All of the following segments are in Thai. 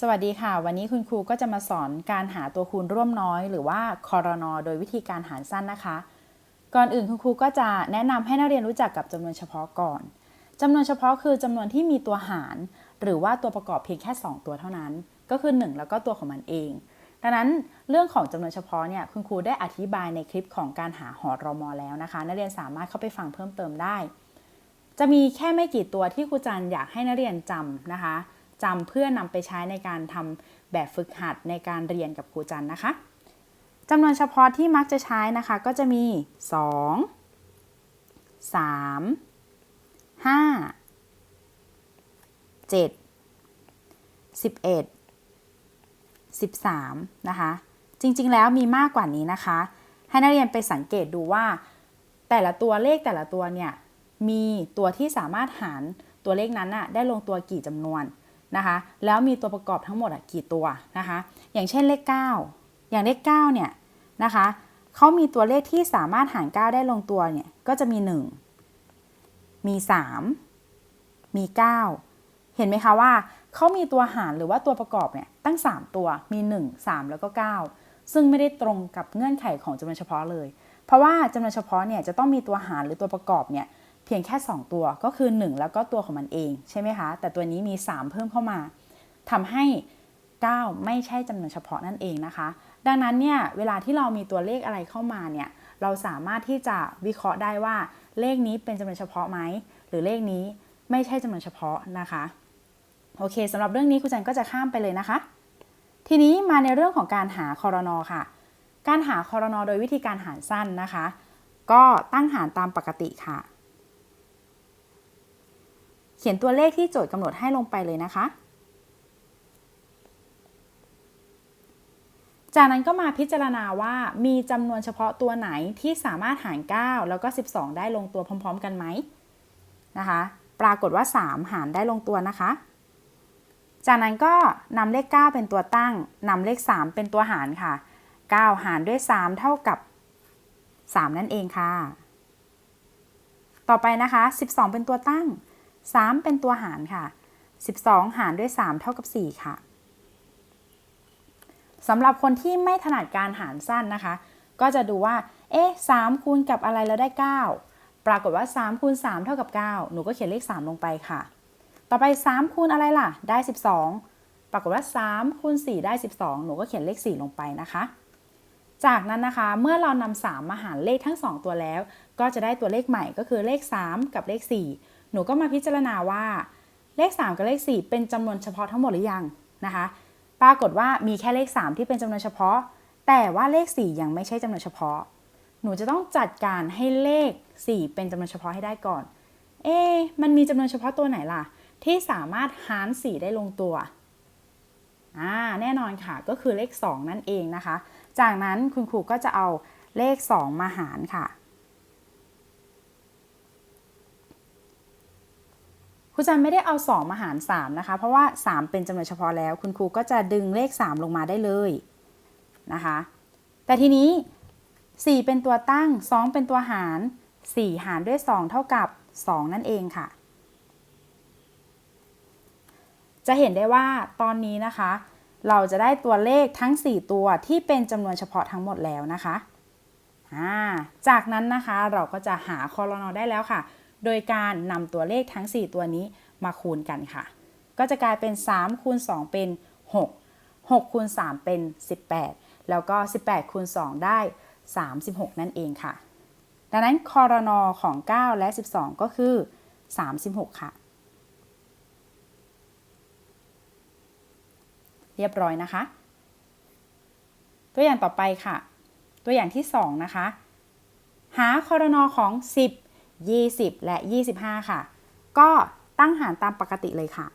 สวัสดีค่ะ วันนี้คุณครูก็จะมาสอนการหาตัวคูณร่วมน้อย หรือว่าคอรนอโดยวิธีการหารสั้นนะคะ ก่อนอื่นคุณครูก็จะแนะนำให้นักเรียนรู้จักกับจำนวนเฉพาะก่อนจำนวนเฉพาะคือจำนวนที่มีตัวหาร หรือว่าตัวประกอบเพียงแค่ 2 ตัวเท่านั้น ก็คือ 1 แล้วก็ตัวของมันเอง ดังนั้นเรื่องของจำนวนเฉพาะเนี่ยคุณครูได้อธิบายในคลิปของการหาหอรอมอแล้วนะคะ นักเรียนสามารถเข้าไปฟังเพิ่มเติมได้ จะมีแค่ไม่กี่ตัวที่ครูจันอยากให้นักเรียนจำนะคะ จำเพื่อนำไปใช้ในการทำแบบฝึกหัดในการเรียนกับครูจันนะคะจำนวนเฉพาะที่มักจะใช้นะคะ ก็จะมี 2 3 5 7 11 13 นะคะ จริงๆ แล้วมีมากกว่านี้นะคะ ให้นักเรียนไปสังเกตดูว่า แต่ละตัวเลขแต่ละตัวเนี่ย มีตัวที่สามารถหารตัวเลขนั้นน่ะได้ลงตัวกี่จำนวน นะคะ แล้วมีตัวประกอบทั้งหมดกี่ตัวนะคะ อย่างเช่นเลข 9 อย่างเลข9เนี่ยนะคะเขามีตัวเลขที่สามารถหาร 9 ได้ลงตัวเนี่ยก็จะมี 1 มี 3 มี 9 เห็นไหมคะว่าเขามีตัวหารหรือว่าตัวประกอบเนี่ยตั้ง 3 ตัวมี 1 3 แล้วก็ 9 ซึ่งไม่ได้ตรงกับเงื่อนไขของจำนวนเฉพาะเลย เพราะว่าจำนวนเฉพาะเนี่ยจะต้องมีตัวหารหรือตัวประกอบเนี่ย เพียงแค่ 2 ตัวก็คือ 1 แล้วก็ตัวของมันเองใช่ไหมคะ แต่ตัวนี้มี 3 เพิ่มเข้ามาทำให้ 9 ไม่ใช่จำนวนเฉพาะนั่นเองนะคะ ดังนั้นเนี่ยเวลาที่เรามีตัวเลขอะไรเข้ามาเนี่ยเราสามารถที่จะวิเคราะห์ได้ว่าเลขนี้เป็นจำนวนเฉพาะไหมหรือเลขนี้ไม่ใช่จำนวนเฉพาะนะคะโอเคสำหรับเรื่องนี้ครูจันก็จะข้ามไปเลยนะคะ ทีนี้มาในเรื่องของการหาคอรนอค่ะ การหาคอรนอโดยวิธีการหารสั้นนะคะ ก็ตั้งหารตามปกติค่ะ เขียนตัวเลขที่โจทย์กำหนดให้ลงไปเลยนะคะ จากนั้นก็มาพิจารณาว่ามีจำนวนเฉพาะตัวไหนที่สามารถหาร 9 แล้วก็ 12 ได้ลงตัวพร้อม ๆ กันไหมนะคะ ปรากฏว่า 3 หารได้ลงตัวนะคะ จากนั้นก็นำเลข 9 เป็นตัวตั้งนำเลข 3 เป็นตัวหารค่ะ 9 หารด้วย 3 เท่ากับ 3 นั่นเองค่ะ ต่อไปนะคะ 12 เป็นตัวตั้ง 3 เป็นตัวหารค่ะ 12 หารด้วย 3 เท่ากับ 4 ค่ะสำหรับคนที่ไม่ถนัดการหารสั้นนะคะ ก็จะดูว่า เอ๊ะ3คูณกับอะไรแล้วได้ 9 ปรากฏว่า 3 คูณ 3 เท่ากับ 9 หนูก็เขียนเลข 3 ลงไปค่ะ ต่อไป 3 คูณอะไรล่ะ ได้ 12 ปรากฏว่า 3 คูณ 4 ได้ 12 หนูก็เขียนเลข 4 ลงไปนะคะ จากนั้นนะคะ เมื่อเรานำ3มาหารเลขทั้ง 2 ตัวแล้ว ก็จะได้ตัวเลขใหม่ก็คือเลข 3 กับเลข 4 นูก็มาพิจารณาว่าเลข 3 กับเลข 4 เป็นจำนวนเฉพาะทั้งหมดหรือยังนะคะ ปรากฏว่ามีแค่เลข 3 ที่เป็นจำนวนเฉพาะ แต่ว่าเลข 4 ยังไม่ใช่จำนวนเฉพาะ หนูจะต้องจัดการให้เลข 4 เป็นจำนวนเฉพาะให้ได้ก่อน เอ๊มันมีจำนวนเฉพาะตัวไหนล่ะ ที่สามารถหาร 4 ได้ลงตัวอ่าแน่นอนค่ะก็คือเลข 2 นั่นเองนะคะ จากนั้นคุณครูก็จะเอาเลข 2 มาหารค่ะ ครูจันไม่ได้เอา 2 มาหาร 3 นะคะ เพราะว่า 3 เป็นจำนวนเฉพาะแล้ว คุณครูก็จะดึงเลข 3 ลงมาได้เลยนะคะ แต่ทีนี้ 4 เป็นตัวตั้ง 2 เป็นตัวหาร 4 หารด้วย 2 เท่ากับ 2 นั่นเองค่ะ จะเห็นได้ว่าตอนนี้นะคะ เราจะได้ตัวเลขทั้ง 4 ตัวที่เป็นจำนวนเฉพาะทั้งหมดแล้วนะคะ จากนั้นนะคะเราก็จะหาคอรนอได้แล้วค่ะ โดยการนำตัวเลขทั้ง 4 ตัวนี้มาคูณกันค่ะ ก็จะกลายเป็น 3 คูณ 2 เป็น 6 6 คูณ 3 เป็น 18 แล้วก็ 18 คูณ 2 ได้ 36 นั่นเองค่ะ ดังนั้นคอรนอของ 9 และ 12 ก็คือ 36 ค่ะ เรียบร้อยนะคะ ตัวอย่างต่อไปค่ะ ตัวอย่างที่ 2 นะคะ หาคอรนอของ 10 20 และ 25 ค่ะ ก็ตั้งหารตามปกติเลยค่ะ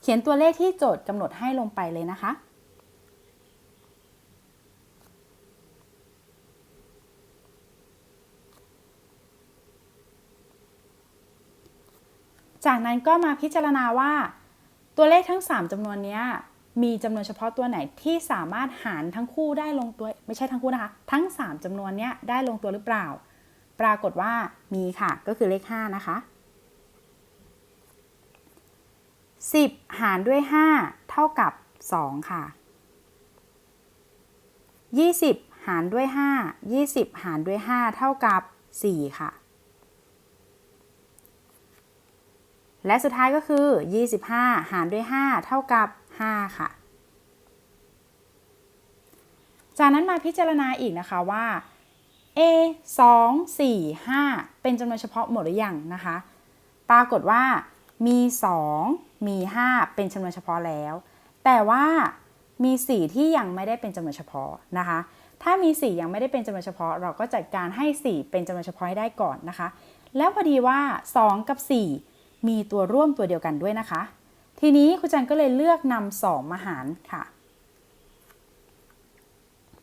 เขียนตัวเลขที่โจทย์กำหนดให้ลงไปเลยนะคะ จากนั้นก็มาพิจารณาว่า ตัวเลขทั้ง 3จำนวนนี้ มีจำนวนเฉพาะตัวไหนที่สามารถหารทั้งคู่ได้ลงตัว ไม่ใช่ทั้งคู่นะคะ ทั้ง 3จำนวนนี้ได้ลงตัวหรือเปล่า ปรากฏว่ามีค่ะ ก็คือเลข 5 นะคะ 10 หารด้วย 5 เท่ากับ 2 ค่ะ 20 หารด้วย 5 20 หารด้วย 5 เท่ากับ 4 ค่ะ และสุดท้ายก็คือ 25 หารด้วย 5 เท่ากับ 5 ค่ะ จากนั้นมาพิจารณาอีกนะคะว่า A 2 4 5 เป็นจำนวนเฉพาะหมดหรือยังนะคะ ปรากฏว่ามี 2 มี 5 เป็นจำนวนเฉพาะแล้ว แต่ว่ามี 4 ที่ยังไม่ได้เป็นจำนวนเฉพาะนะคะ ถ้ามี 4 ยังไม่ได้เป็นจำนวนเฉพาะ เราก็จัดการให้ 4 เป็นจำนวนเฉพาะให้ได้ก่อนนะคะ แล้วพอดีว่า 2 กับ 4 มีตัวร่วมตัวเดียวกันด้วยนะคะ ทีนี้ครูจันก็เลยเลือกนำ2มาหารค่ะ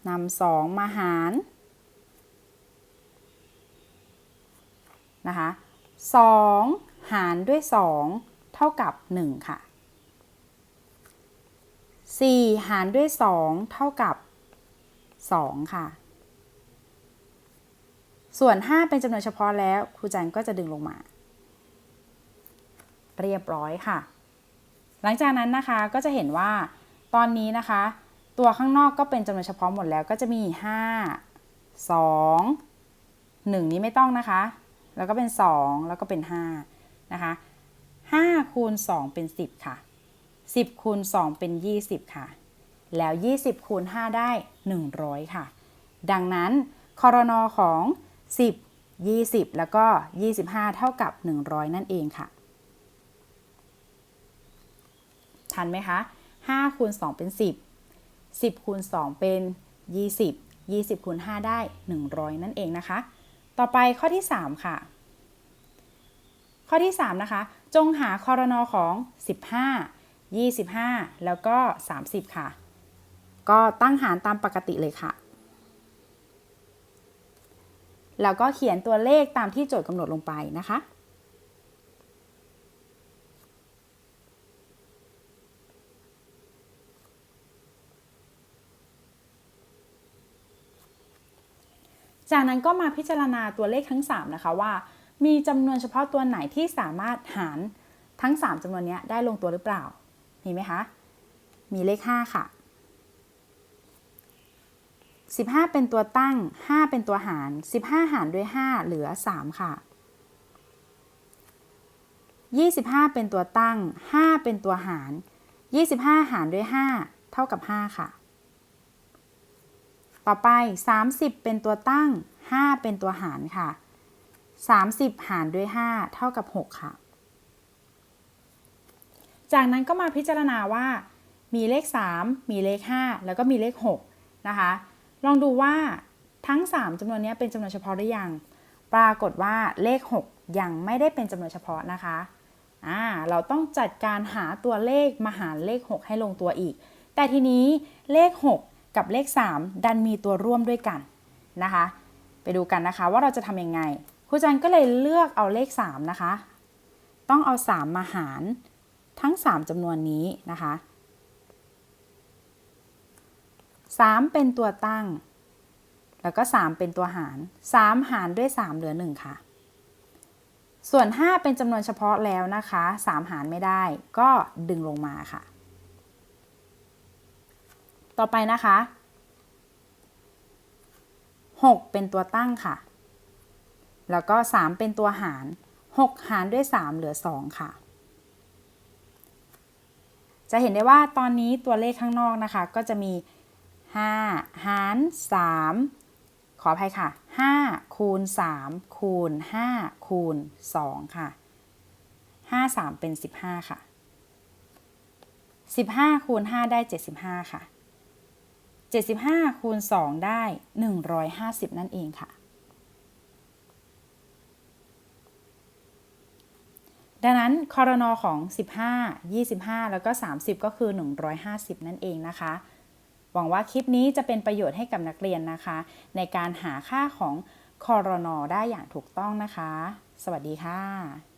นำ2มาหารนะคะ2หารด้วย2เท่ากับ1ค่ะ4หารด้วย2เท่ากับ2ค่ะ ส่วน5เป็นจำนวนเฉพาะแล้วครูจันก็จะดึงลงมา เรียบร้อยค่ะ หลังจากนั้นนะคะก็จะเห็นว่าตอนนี้นะคะ ตัวข้างนอกก็เป็นจำนวนเฉพาะหมดแล้วก็จะมี 5 2 1 นี้ไม่ต้องนะคะ แล้วก็เป็น 2 แล้วก็เป็น 5 นะคะ5คูณ2เป็น 10 ค่ะ 10คูณ2เป็น 20 ค่ะ แล้ว 20คูณ5ได้ 100 ค่ะ ดังนั้นคอรนอของ 10 20 แล้วก็ 25 เท่ากับ 100 นั่นเองค่ะ ทันไหมคะ5คูณ2เป็น 10 10คูณ2เป็น 20 20คูณ5ได้ 100 นั่นเองนะคะ ต่อไปข้อที่ 3 ค่ะ ข้อที่ 3 นะคะ จงหาคอรนอของ 15 25 แล้วก็ 30 ค่ะ ก็ตั้งหารตามปกติเลยค่ะ แล้วก็เขียนตัวเลขตามที่โจทย์กำหนดลงไปนะคะ จากนั้นก็มาพิจารณาตัวเลขทั้ง 3 นะคะว่า มีจำนวนเฉพาะตัวไหนที่สามารถหารทั้ง 3จำนวนนี้ได้ลงตัวหรือเปล่า มีไหมคะ มีเลข 5 ค่ะ 15 เป็นตัวตั้ง 5 เป็นตัวหาร 15 หารด้วย 5 เหลือ 3 ค่ะ 25 เป็นตัวตั้ง 5 เป็นตัวหาร 25 หารด้วย 5 เท่ากับ 5 ค่ะ ต่อไป 30 เป็นตัวตั้ง 5 เป็นตัวหารค่ะ 30 หารด้วย 5 เท่ากับ 6 ค่ะ จากนั้นก็มาพิจารณาว่า มีเลข 3 มีเลข 5 แล้วก็มีเลข 6 นะคะ ลองดูว่าทั้ง 3จำนวนนี้เป็นจำนวนเฉพาะหรือยัง ปรากฏว่าเลข 6 ยังไม่ได้เป็นจำนวนเฉพาะนะคะอ่าเราต้องจัดการหาตัวเลขมาหารเลข 6 ให้ลงตัวอีก แต่ทีนี้เลข 6 กับเลข 3 ดันมีตัวร่วมด้วยกันนะคะ ไปดูกันนะคะว่าเราจะทำยังไงครูจันก็เลยเลือกเอาเลข 3 นะคะ ต้องเอา 3 มาหารทั้ง 3จำนวนนี้นะคะ 3 เป็นตัวตั้ง แล้วก็ 3 เป็นตัวหาร 3 หารด้วย 3 เหลือ 1 ค่ะ ส่วน 5 เป็นจำนวนเฉพาะแล้วนะคะ 3 หารไม่ได้ก็ดึงลงมาค่ะ ต่อไปนะคะ 6 เป็นตัวตั้งค่ะ แล้วก็ 3 เป็นตัวหาร 6 หารด้วย 3 เหลือ 2 ค่ะ จะเห็นได้ว่าตอนนี้ตัวเลขข้างนอกนะคะ ก็จะมี 5 หาร 3 ขออภัยค่ะ 5 คูณ 3 คูณ 5 คูณ 2 ค่ะ 5 3 เป็น 15 ค่ะ 15 คูณ 5 ได้ 75 ค่ะ 75 คูณ 2 ได้ 150 นั่นเองค่ะ ดังนั้นคอรนอของ 15 25 แล้วก็ 30 ก็คือ 150 นั่นเองนะคะ หวังว่าคลิปนี้จะเป็นประโยชน์ให้กับนักเรียนนะคะ ในการหาค่าของคอรนอได้อย่างถูกต้องนะคะ สวัสดีค่ะ